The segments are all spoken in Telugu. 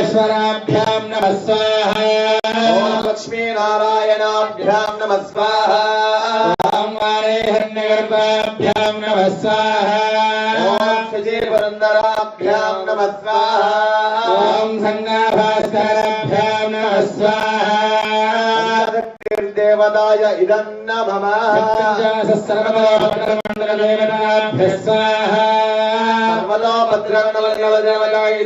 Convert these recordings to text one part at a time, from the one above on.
सर्वेश्वराभ्याम नमः स्वाहा। लक्ष्मी नारायणाभ्याम नमः स्वाहा। नमः स्वाहा। नमः स्वाहा। नमः स्वाहा। देवताय इदं नमः। सर्वदा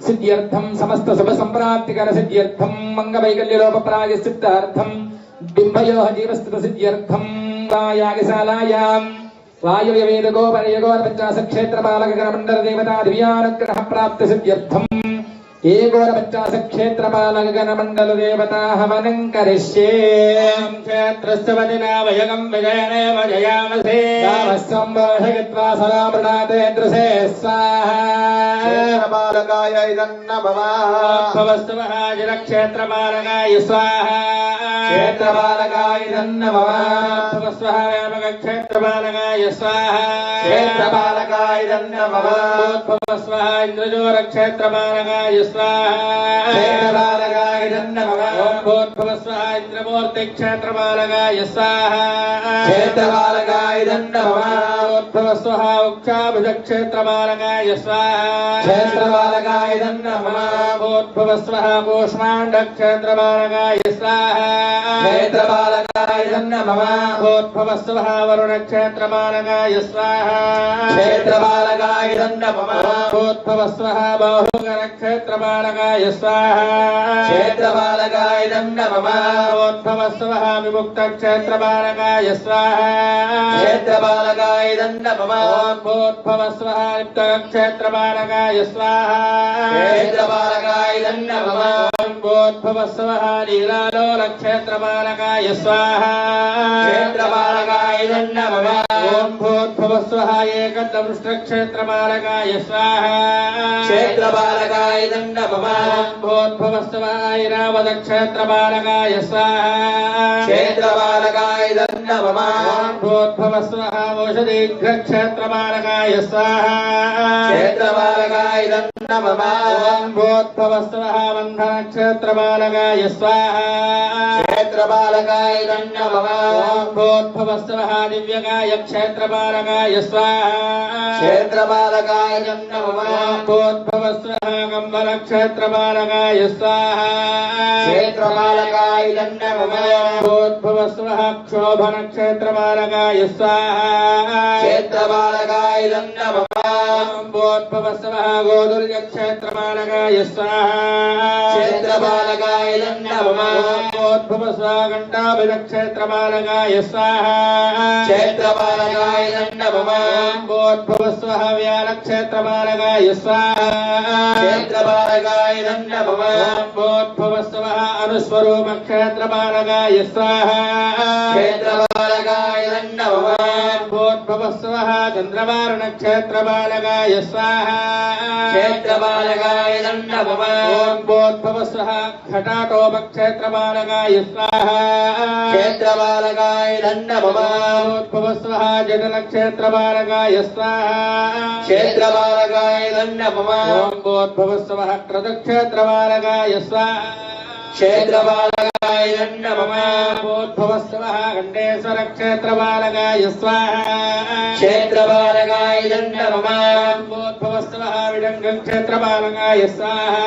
సిద్ధ్యర్థం సమస్త శుభ సంప్రాప్తికర సిద్ధ్యర్థం మంగవైకల్యలోప ప్రాయశ్చిత్తార్థం బింభయోః జీవస్థిత సిద్ధ్యర్థం వాయాగశాలాయాం. వాయువ్యవేదగో పరయగోర పంచాశ క్షేత్రపాలక గణమండల దేవతా దివ్యానుగ్రహ ప్రాప్తి సిద్ధ్యర్థం ക്ഷേത്രപാലകഗണമണ്ഡല ദേവതാ ഹവനം കരിഷ്യേ ക്ഷേത്രസ്ഥ വചന വയകം വിജയനേവ ജയാമസേ രാമസ്വം വർഷയത്വാ സദാമൃണാതേന്ദ്രസേ സ്വാഹാലകായ ഇതന്നമവാസ്തവഹാജിരക്ഷേത്രപാലകായ സ്വാഹ ക്ഷേത്രപാലകായ ഇതന്നമവാസ്തവസ്വഹാമകക്ഷേത്രപാലകായ സ്വാഹ ക്ഷേത്രപാലകായ ഇതന്നമവാസ്തവസ്വഹ ഇന്ദ്രജോരക്ഷേത്രപാലകായ സ്വാഹ నమః క్షేత్రపాలకాయ స్వాహ క్షేత్రపాలకాయ ఇదం నమః స్వాహ ఇంద్రజోర క్షేత్రపాలకాయ స్వాహ. క్షేత్రపాలకాయ ఇదం నమః భూద్భవ స్వాహ. ఇంద్రమూర్తి క్షేత్రపాలకాయ స్వాహ. క్షేత్రపాలకాయ ఇదం నమః భూద్భవ స్వాహ. ఉక్షాభుజ క్షేత్రపాలకాయ స్వాహ. క్షేత్రపాలకాయ ఇదం నమః భూద్భవ స్వః కూష్మాండ क्षेत्रपालकाय नमः ॐ भूद्भवस्वहायेकदंष्टक्षेत्रपालकाय स्वाहा क्षेत्रपालकाय नमः ॐ भूद्भवस्वाय रावदक्षेत्रपालकाय स्वाहा क्षेत्रपालकाय నమః భూద్భవ స్వః బాహుగణ క్షేత్రపాలకాయ స్వాహ క్షేత్రపాలకాయ ఇదం నమః భూద్భవ స్వః విముక్త క్షేత్రపాలకాయ స్వాహ క్షేత్రపాలకాయ ఇదం నమః భూద్భవ స్వః नम क्षेत्रबालकाय स्वाहा क्षेत्रबालकाय नमः गोदुर्यक्षेत्रबालकाय स्वाहा क्षेत्रबालकाय नमः स्वागण्डाभिरक्षेत्रबालकाय स्वाहा क्षेत्रबालकाय नमः व्यालक्षेत्रबालकाय स्वाहा क्षेत्रबालकाय नमः अनुस्वरूपक्षेत्रबालकाय स्वाहा क्षेत्र క్షేత్రపాలకాయ ఇదం నమః ఓం భూద్భవ స్వః ఐరావత క్షేత్రపాలకాయ స్వాహ. క్షేత్రపాలకాయ ఇదం నమః ఓం భూద్భవ స్వః ఓషధీఘ్ర క్షేత్రపాలకాయ స్వాహ. క్షేత్రపాలకాయ ఇదం నమః ఓం భూద్భవ స్వః బంధన క్షేత్రపాలకాయ స్వాహ. క్షేత్రపాలకాయ ఇదం నమః ఓం భూద్భవ స్వః దివ్యకాయ క్షేత్రపాలకాయ స్వాహ. क्षेत्रबालकाय नमोद्भवस्तवः खण्डेश्वर क्षेत्रबालकाय स्वाहा क्षेत्रबालकाय नमोद्भवस्तवः विडङ्गं क्षेत्रबालकाय स्वाहा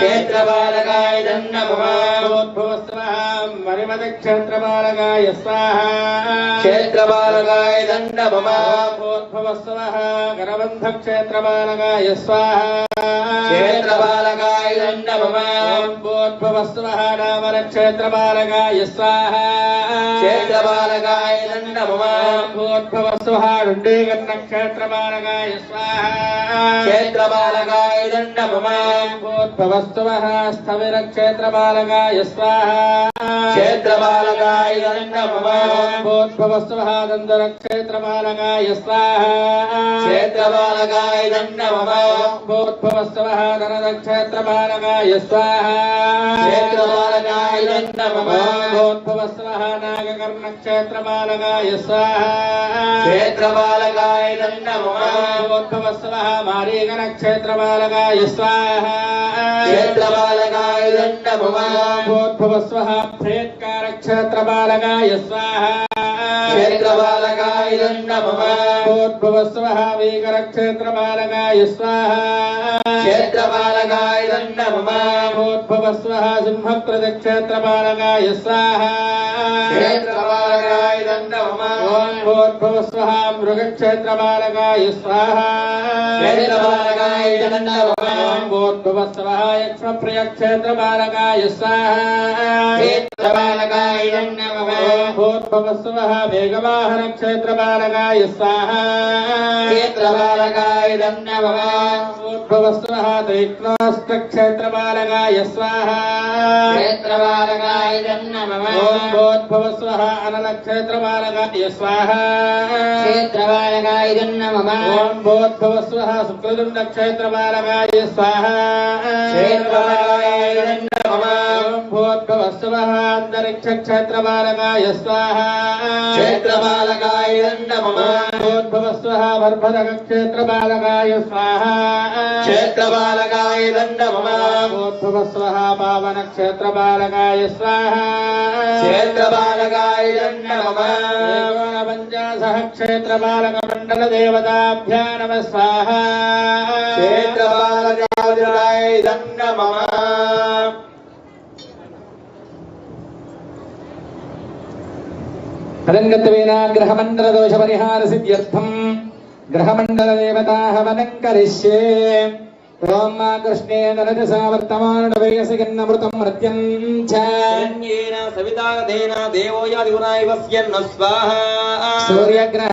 क्षेत्रबालकाय नमोद्भवस्तवः मरिमद क्षेत्रबालकाय स्वाहा क्षेत्रबालकाय दण्डमोद्भवस्तवः गणबन्धक्षेत्रबालकाय स्वाहा क्षेत्रपालकाय दण्ड मम भूद्भुवस्वः नामनक्षेत्रपालकाय स्वाहा क्षेत्रपालकाय दण्ड मम भूद्भुवस्वः डुण्डीकर्णक्षेत्रपालकाय स्वाहा क्षेत्रपालकाय दण्ड मम भूद्भवस्वः स्थविरक्षेत्रपालकाय स्वाहा क्षेत्रपालकाय दण्ड मम भूद्भवस्वः दन्दरक्षेत्रपालकाय स्वाहा क्षेत्रपालकाय दण्ड పువస్వః ధనదక్షేత్రపాలకాయ స్వాహాయ నమోద్భువస్వః నాగకర్ణక్షేత్రపాలకాయ స్వాహాయ నమోద్భువస్వః మారీగణక్షేత్రపాలకాయ స్వాహాయ నమోద్భువస్వః ప్రేత్కారక్షేత్రపాలకాయ इदं नमः भूर्भुवस्वः वीकरक्षेत्रपालकाय स्वाहा। क्षेत्रपालकाय दण्डममामोद्भव स्वः सिंहप्रदक्षेत्रपालकाय स्वाहा क्षेत्रपालकाय दण्डममामोद्भव स्वः मृगक्षेत्रपालकाय स्वाहा क्षेत्रपालकाय क्षेत्रपालकाय दण्डममामोद्भव स्वः क्षेत्रपालकाय दण्डममामोद्भव स्वः స్వాహ దైత్నోస్తక్షేత్రపాలకాయ స్వాహ. క్షేత్రపాలకాయ స్వాహ క్షేత్రపాలకాయ నమోద్భవ స్వాహ. క్షేత్రపాలకాయ నమో शुक्रदुण्डक्षेत्रपालकाय स्वाहा क्षेत्रपालकाय दण्ड मम ॐ भूद्भवस्वः अन्तरिक्षक्षेत्रपालकाय स्वाहा क्षेत्रपालकाय दण्ड मम भूद्भवस्वः वर्भदक्षेत्रपालकाय स्वाहा क्षेत्रपालकाय दण्ड मम भूद्भवस्वः पावनक्षेत्रपालकाय स्वाहा क्षेत्रपालकाय मम तदङ्गत्वेन ग्रहमण्डलदोषपरिहारसिद्ध्यर्थम् ग्रहमण्डलदेवताहवनं करिष्ये ॐ मा कृष्णेन रजसा वर्तमानवेयसि किन्नमृतं मृत्यं च ेन सवितागधेन देवो यादिगुणाय वस्यन्न स्वाहा सूर्यग्रहाय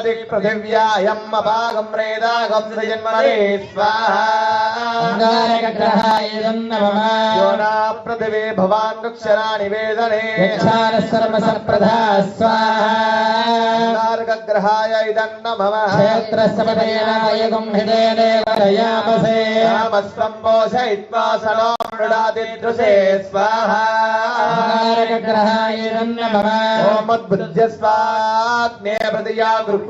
धन्नमम निर्मोद्धादिवक्तत्पदि पृथिव्यायम् अभागं रेदागं सृजन्मने स्वाहा अङ्गारकग्रहाय धन्नमम योना पृथिवी भवान् वृक्षराणि वेदने यक्षानः सर्वसप्रधा स्वाहा ग्रहाय इदं नमः क्षेत्रस्य पदयनाय गुंहितेनेव रयामसे रामस्तम्भोषयित्वा सनो मृडादिदृशे स्वाहा अङ्गारकग्रहाय धन्नमम ओमद्बुद्ध्य स्वाग्ने प्रतिया गृह्वेण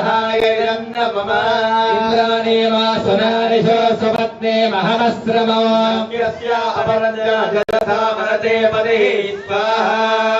सहायं नमः इन्द्राणेवासुनारिशो स्वपत्ने महमस्रमो। यस्या मरते पदे स्वाहा।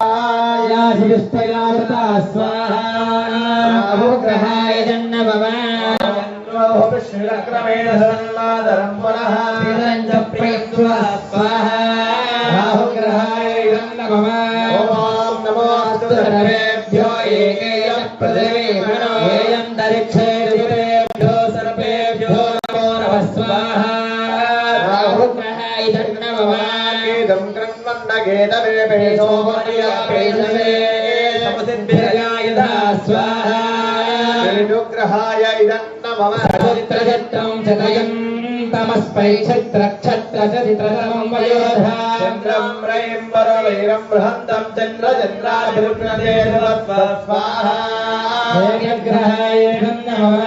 രാഹുസ്തയാമൃതാ സ്വാഹാഗ്രഹായ ജന്നഭവാക്രമേണ സന്നാദരം പുനഃ പ്രയത്വ സ്വാഹ രാഹുഗ്രഹായ ജന്നഭവാം നമോ സർവേഭ്യോ ഏകേയ പൃഥിവേ മനോ ഏയം ദരിക്ഷേഭ്യോ സർവേഭ്യോ നമോ നമ സ്വാഹ స్వాహా గ్రహాయ ఇదన్న మమ చరిత్రచత్రం చతయం తమస్పై క్షత్ర క్షత్ర చరిత్రతమం వయోధా చంద్రం రైం వరవైరం బృహంతం చంద్ర చంద్రాభిరుణతే స్వాహా గ్రహాయ నమః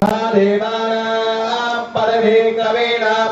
మహాదేవానాం పరమే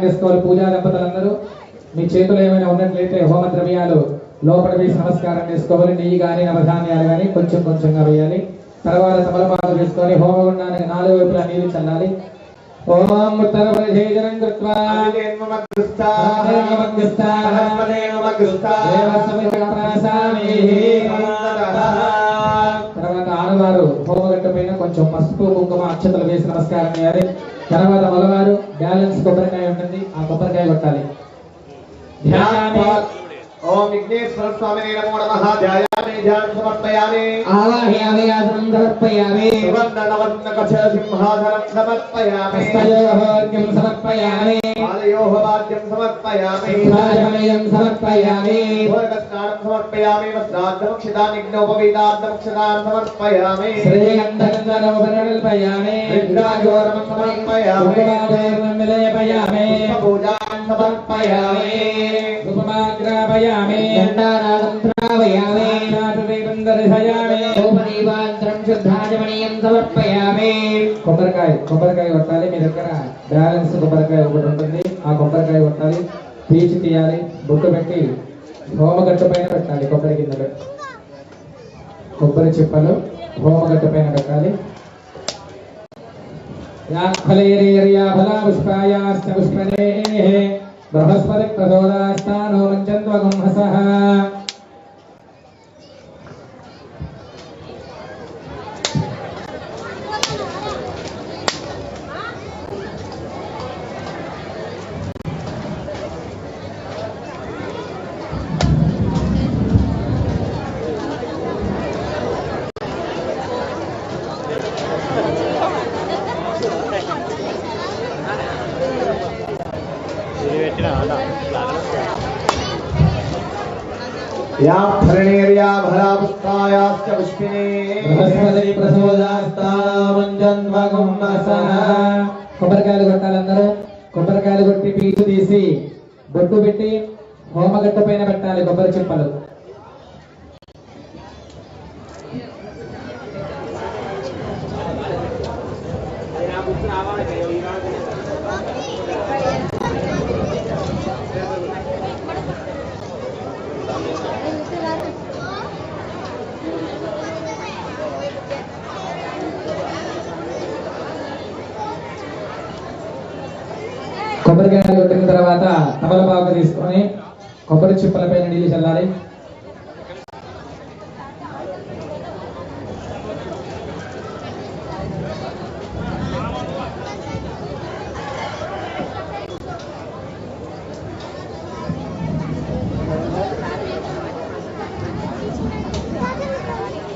నమస్కారం చేసుకోవాలి పూజా దంపతులందరూ. మీ చేతులు ఏమైనా ఉన్నట్లయితే హోమ ద్రవ్యాలు లోపల వేసి నమస్కారం చేసుకోవాలి. నెయ్యి కానీ నవధాన్యాలు కానీ కొంచెం కొంచెంగా వేయాలి. తర్వాత తమలపాకు వేసుకొని హోమగుండానికి నాలుగు వైపులా నీరు చల్లాలి. కృత్వా. తర్వాత ఆడవారు హోమగట్టు పైన కొంచెం పసుపు కుంకుమ అక్షతలు వేసి నమస్కారం చేయాలి. తర్వాత మగవారు బ్యాలెన్స్ కొబ్బరికాయ ఉంటుంది ఆ కొబ్బరికాయ కొట్టాలి. ధ్యానాన్ని ओम विघ्नेश्वर स्वामी नमो नमः ध्यायामि ध्यान समर्पयामि। आवाहयामि आसनं समर्पयामि सुवर्ण कक्ष सिंहासनं समर्पयामि। हस्तयोर्ग्यं समर्पयामि। पादयोः वाद्यं समर्पयामि। सिंहासनमेयं समर्पयामि। स्वर्गस्नानं समर्पयामि। वस्त्राद्धमक्षतान् यज्ञोपवीताद्धमक्षतान् समर्पयामि। श्रीगन्धगन्धरोपरिकल्पयामि वृन्दागौरवं समर्पयामि। उपमादेवं निलयपयामि। पूजां समर्पयामि। उपमाग्रापयामि శుద్ధాజమనీయం సమర్పయామి కొబ్బరికాయ కొబ్బరికాయ కొట్టాలి మీ దగ్గర బ్యాలెన్స్ కొబ్బరికాయ ఒకటి ఉంటుంది. ఆ కొబ్బరికాయ కొట్టాలి పీచి తీయాలి బొట్టు పెట్టి హోమగట్టు పైన పెట్టాలి కొబ్బరి కింద కొబ్బరి చిప్పలు హోమగట్టు పైన పెట్టాలి. ఫలా పుష్పాయాశ్చ పుష్పనేః బృహస్పతి बृहस्पतिप्रचोदास्तानो मञ्चन्त्वगुंहसः। బృహస్పతి ప్రచోదాస్తామంజన్వగం హసః కొబ్బరికాయలు కొట్టాలందరూ. కొబ్బరికాయలు కొట్టి పీచు తీసి బొట్టు పెట్టి హోమగట్టు పైన పెట్టాలి కొబ్బరి చిప్పలు. కొబ్బరికాయలు కొట్టిన తర్వాత తమలపాకు తీసుకొని కొబ్బరి చిప్పల పైన నీళ్ళు చల్లాలి.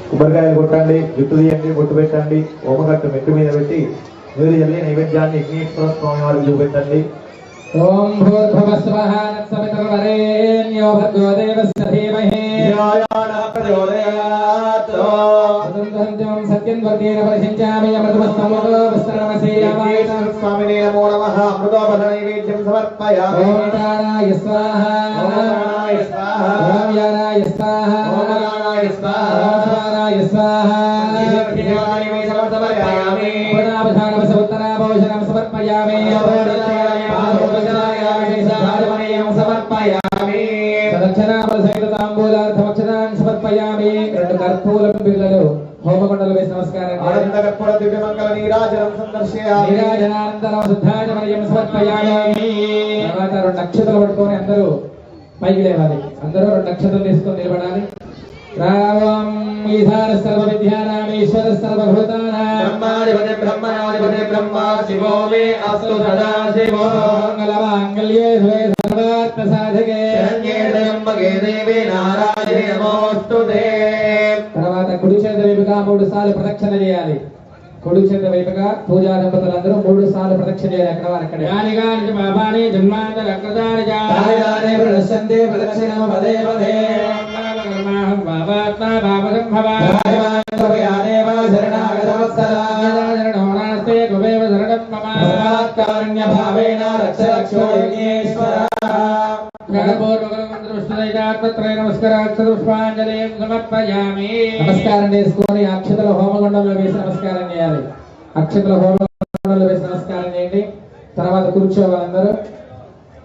కొబ్బరికాయలు కొట్టండి జుట్టు తీయండి బొట్టు పెట్టండి ఓమగట్టు మెట్టు మీద పెట్టి ವೀರ್ಯದಲ್ಲಿ ನೈವೇದ್ಯಾన్ని ವಿಘ್ನೇಶ್ವರ ಸ್ವಾಮಿ ಅವರಿಗೆ ಇಡಬೇಕಲ್ಲಿ ಓಂ ಭೂರ್ಭುವ ಸ್ವಃ ತತ್ಸವಿತರ್ವರೇಣ್ಯೋ ಭರ್ಗೋ ದೇವಸ್ಯ ಧೀಮಹಿ ಧಿಯಾಯಾಣ ಪ್ರಚೋದಯಾತ್ ಸದಂತಂತ್ಯಂ ಸತ್ಯಂ ವರ್ಧೇನ ಪರಿಸಂಚಾಮಿ ಅಮೃತವಸ್ತಮೋದೋ ವಸ್ತ್ರಮಸೇಯಮಾಯತಂ ಸ್ವಾಮಿನೇ ನಮೋ ನಮಃ ಅಮೃತೋಪದ ನೈವೇದ್ಯಂ ಸಮರ್ಪಯಾಮಿ ಓಂ ನಾರಾಯ ಸ್ವಾಹ ಓಂ ನಾರಾಯ ಸ್ವಾಹ ಓಂ ನಾರಾಯ ಸ್ವಾಹ ಓಂ ನಾರಾಯ ಸ್ವಾಹ ಓಂ ನಾರಾಯ ಸ್ವಾಹ ಸಮರ್ಪಯಾಮಿ ಪುನಃ సదక్షరామల సహిత తాంబూలార్థమక్షరాన్ని సమర్పయామి. రెండు కర్పూలం బిళ్ళలు హోమకొండలు వేసి నమస్కారం ఆనంద కర్పూర దివ్యమంగళ నీరాజనం సందర్శయామి. నీరాజనానంతరం శుద్ధాజమయం సమర్పయామి. తర్వాత రెండు నక్షత్రాలు పట్టుకొని అందరూ పైకి లేవాలి. అందరూ రెండు నక్షత్రాలు తీసుకొని నిలబడాలి. రావం ఈశాన సర్వ విద్యానామీశ్వర సర్వభూతానాం. బ్రహ్మాధిపతి బ్రహ్మణాధిపతి బ్రహ్మ శివో మే అస్తు సదా శివో. మంగళమాంగళ్యే శివే సర్వార్థ సాధకే శరణ్యే త్రయంబకే దేవి నారాయణి నమోస్తుతే తర్వాత కుడి చేత వైపుగా మూడు సార్లు ప్రదక్షిణ చేయాలి. కుడి చేత వైపుగా పూజా దంపతులందరూ మూడు సార్లు ప్రదక్షిణ చేయాలి అక్కడ అక్కడ. గాని పాపాని జన్మాంతర అగ్రదాని ప్రదర్శంతే ప్రదక్షిణం పదే పదే. మమ సర్వాత్కారుణ్య భావేన రక్ష రక్షో యజ్ఞేశ్వర నమస్కారం చేసుకొని అక్షతల హోమగుండంలో వేసి నమస్కారం చేయాలి. అక్షతల హోమగుండంలో వేసి నమస్కారం చేయండి. తర్వాత కూర్చోవాలందరూ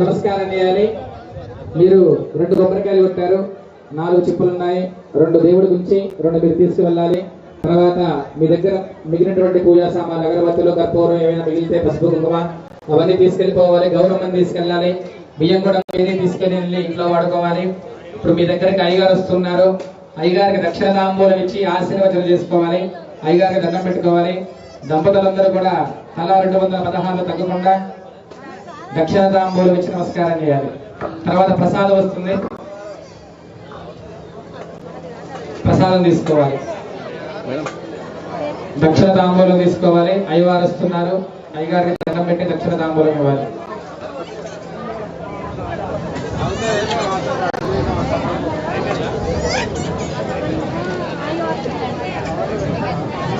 నమస్కారం చేయాలి. మీరు రెండు కొబ్బరికాయలు కొట్టారు నాలుగు చిప్పులు ఉన్నాయి రెండు దేవుడి గురించి రెండు మీరు తీసుకువెళ్ళాలి. తర్వాత మీ దగ్గర మిగిలినటువంటి పూజా సామాన్లు అగరబత్తులు కర్పూరం ఏమైనా మిగిలితే పసుపు కుంకుమ అవన్నీ తీసుకెళ్ళిపోవాలి గౌరవం తీసుకెళ్ళాలి. బియ్యం కూడా మీరే తీసుకెళ్ళి వెళ్ళి ఇంట్లో వాడుకోవాలి. ఇప్పుడు మీ దగ్గరకి అయ్యగారు వస్తున్నారు. అయ్యగారికి దక్షిణాంబూలం ఇచ్చి ఆశీర్వచనం చేసుకోవాలి. అయ్యగారు దండం పెట్టుకోవాలి. దంపతులందరూ కూడా తలా రెండు వందల పదహారులు తగ్గకుండా దక్షిణ తాంబూలం ఇచ్చి నమస్కారం చేయాలి. తర్వాత ప్రసాదం వస్తుంది. ప్రసాదం తీసుకోవాలి. దక్షిణ తాంబూలం తీసుకోవాలి. అయ్యవారు వస్తున్నారు. అయ్యగారికి దండం పెట్టి దక్షిణ తాంబూలం ఇవ్వాలి.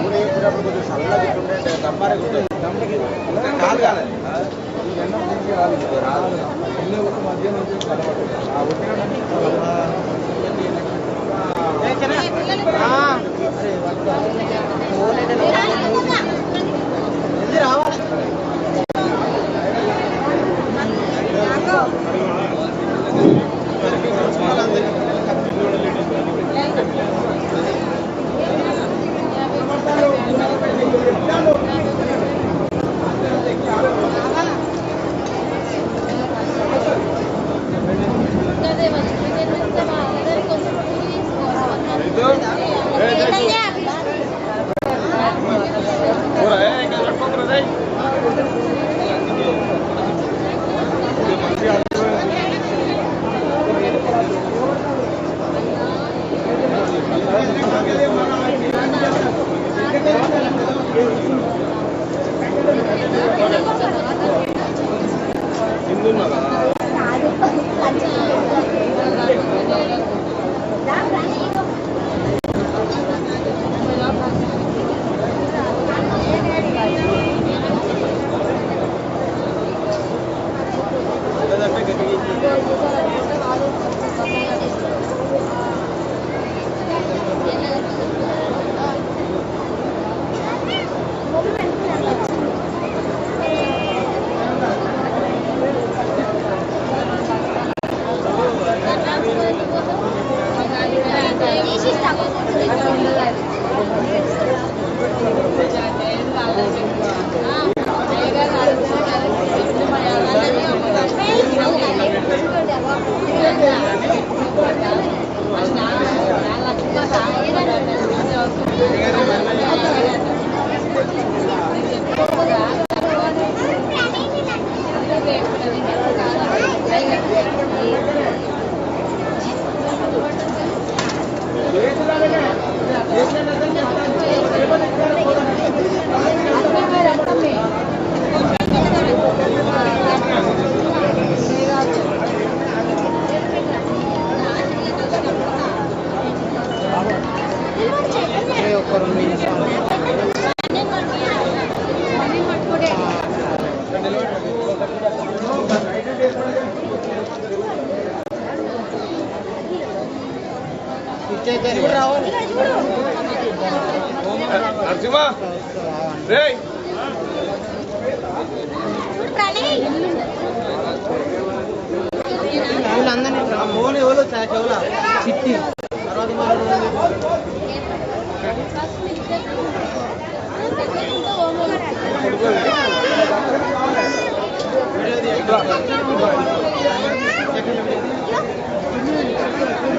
ఊరేగినప్పుడు కొంచెం చల్లగా ఇట్టుండే దమ్మారే ఉంటుంది ఇంకా కాదు కాలేదు 的。Thank you. నరసింహ రేయ్! ప్రణయ్ ఫోన్ ఎవరు చెవుల చిట్టి తర్వాత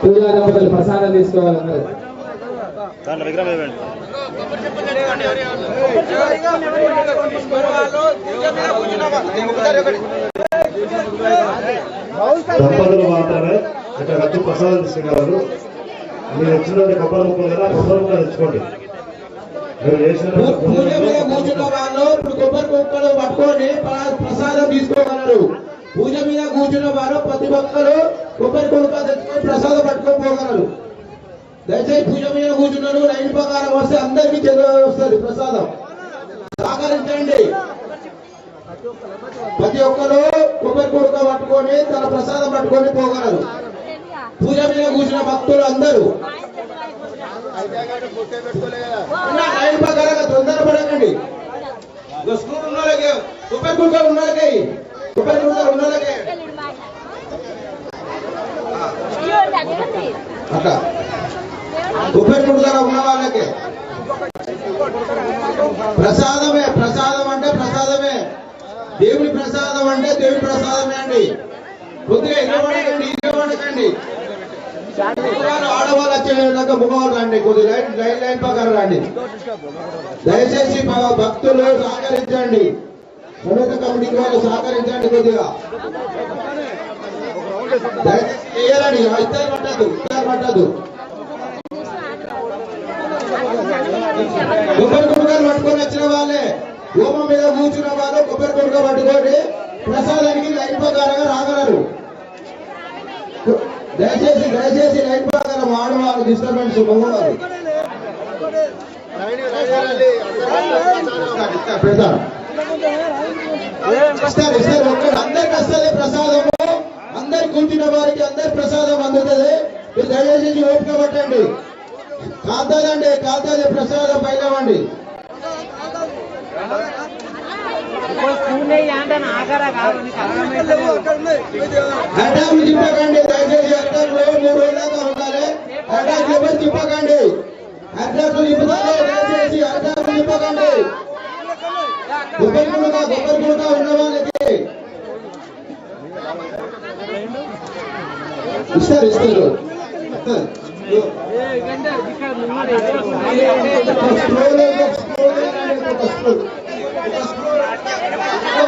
పూజా దంపతులు ప్రసాదం తీసుకోవాలన్నారు దాంట్లో విగ్రహం ఇవ్వండి దంపతులు మాత్రమే ఇక్కడ వచ్చి ప్రసాదం తీసుకున్నారు మీరు వచ్చినటువంటి కొబ్బరి ముక్కలు కదా కొబ్బరి ముక్కలు తెచ్చుకోండి. పూజ మీద కూర్చున్న వాళ్ళు ఇప్పుడు కొబ్బరి ముక్కలు పట్టుకొని ప్రసాదం తీసుకోగలరు. పూజ మీద కూర్చున్న వారు ప్రతి ఒక్కరు కొబ్బరి కొడుక తెచ్చుకొని ప్రసాదం పట్టుకొని దయచేసి పూజ మీద కూర్చున్నారు. లైన్ ప్రకారం వస్తే అందరికీ చెంద వస్తుంది. ప్రసాదం సహకరించండి. ప్రతి ఒక్కరు కొబ్బరి కొడుక పట్టుకొని తన ప్రసాదం పట్టుకొని పోగలరు. పూజ మీద కూర్చున్న భక్తులు అందరూ. ఉన్న లైన్ తొందరపడకండి స్కూల్ ఉన్న వాళ్ళకి ఉన్న వాళ్ళకి ఉన్న వాళ్ళకి ఉన్న వాళ్ళకి. ప్రసాదమే ప్రసాదం అంటే ప్రసాదమే. దేవుడి ప్రసాదం అంటే దేవుడి ప్రసాదమే అండి. కొద్దిగా ఇవ్వబడకండి ఇవ్వబడకండి ఆడవాళ్ళు వచ్చేదాకా మగవాళ్ళు రండి. కొద్ది లైన్ లైన్ లైన్ ప్రకారం రండి. దయచేసి భక్తులు సహకరించండి. సమేత కమిటీకి వాళ్ళు సహకరించండి కొద్దిగా. దయచేసి చేయాలండి. ఇద్దరు పట్టదు ఇద్దరు పట్టదు కొబ్బరి కొడుకలు పట్టుకొని వచ్చిన వాళ్ళే భూమ మీద కూర్చున్న వాళ్ళు కొబ్బరి కొడుక పట్టుకొని ప్రసాదానికి లైన్ ప్రకారంగా రాగలరు. దయచేసి దయచేసి లైన్ ప్రకారం ఆడవాళ్ళు డిస్టర్బెన్స్ మగవాళ్ళు ఇస్తారు ఇస్తారు. ఒక్కడు అందరికి వస్తుంది ప్రసాదము. అందరు కూర్చున్న వారికి అందరి ప్రసాదం అందుతుంది. మీరు దయచేసి ఓపిక పట్టండి. కాదండి కాదని ప్రసాదం పైనవ్వండి అడ్డాలు తిప్పకండి దయచేసి అడ్డాలు మూడు రోజులుగా ఉండాలి. అడ్డాలు ఎవరు తిప్పకండి. అడ్డాలు తిప్పుతారు దయచేసి అడ్డాలు తిప్పకండి. కొబ్బరి గుడక కొబ్బరి గుడక ఉన్న వాళ్ళకి ఇస్తారు స్క్రోల్ స్క్రోల్ స్క్రోల్.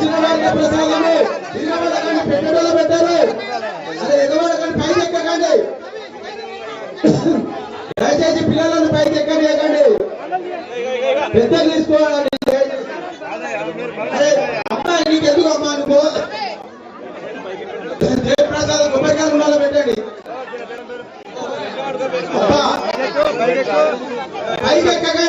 వచ్చిన వాళ్ళకి ప్రసాదము నిలబడకండి పెట్టేటోళ్ళు పెట్టారు. అదే ఎగబడకండి పైకి ఎక్కకండి. దయచేసి పిల్లలను పైకి ఎక్కడి పెద్దలు తీసుకోవాలండి అరే, అమ్మాయి నీకెందుకు అమ్మా నువ్వు జయప్రసాద్ కొబ్బరికాయలు ఉండాలి పెట్టండి. అబ్బా, పైకి ఎక్కకండి.